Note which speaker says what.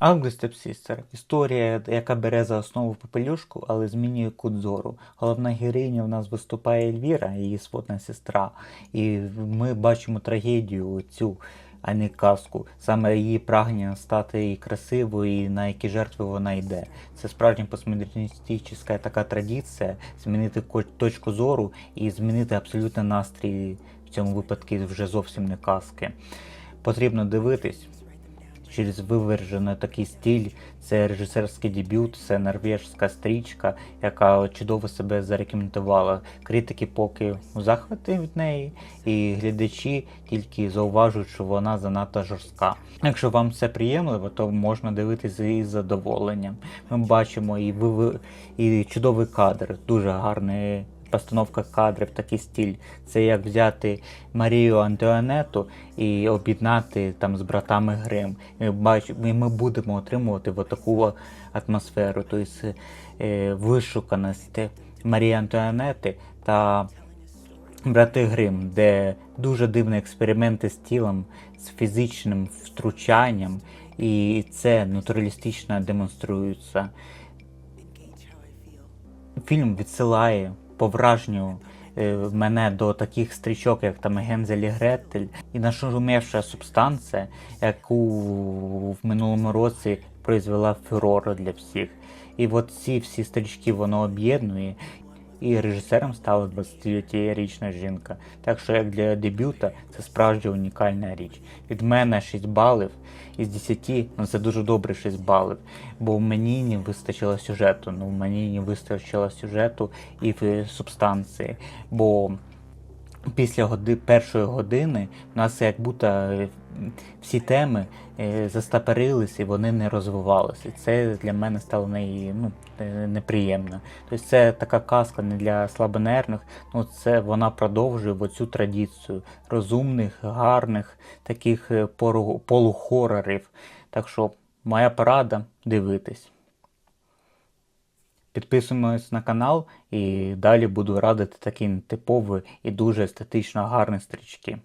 Speaker 1: August – історія, яка бере за основу попелюшку, але змінює кут зору. Головна героїня в нас виступає Ельвіра, її сводна сестра. І ми бачимо трагедію цю, а не казку. Саме її прагнення стати і красивою, і на які жертви вона йде. Це справжня постмодерністична така традиція змінити точку зору і змінити абсолютно настрій в цьому випадку вже зовсім не казки. Потрібно дивитись через вивержений такий стиль. Це режисерський дебют, це норвежська стрічка, яка чудово себе зарекомендувала. Критики поки у захваті від неї, і глядачі тільки зауважують, що вона занадто жорстка. Якщо вам це приємливо, то можна дивитися із задоволенням. Ми бачимо і, виви... і чудовий кадр, дуже гарний. Постановка кадрів, такий стиль. Це як взяти Марію Антуанету і об'єднати там з братами Грим. І ми, і ми будемо отримувати от таку атмосферу, тобто вишуканість Марії Антуанети та Брати Грим, де дуже дивні експерименти з тілом, з фізичним втручанням, і це натуралістично демонструється. Фільм відсилає по враженню е, мене до таких стрічок, як там Гензель і Гретель, і нашумівша субстанція, яку в минулому році призвела фурор для всіх. І от ці всі стрічки воно об'єднує. І режисером стала 29-річна жінка. Так що, як для дебюта, це справді унікальна річ. Від мене 6 балів із 10, ну це дуже добре 6 балів. Бо мені не вистачило сюжету. Ну, мені не вистачило сюжету і в субстанції. Бо після годи, першої години у нас як будто е, всі теми е, застапорились і вони не розвивалися. Це для мене стало не, ну, е, неприємно. Тобто це така казка не для слабонервних, ну це вона продовжує оцю традицію розумних, гарних таких полухорорів. Так що моя порада дивитись. Підписуємось на канал і далі буду радити такі типові і дуже естетично гарні стрічки.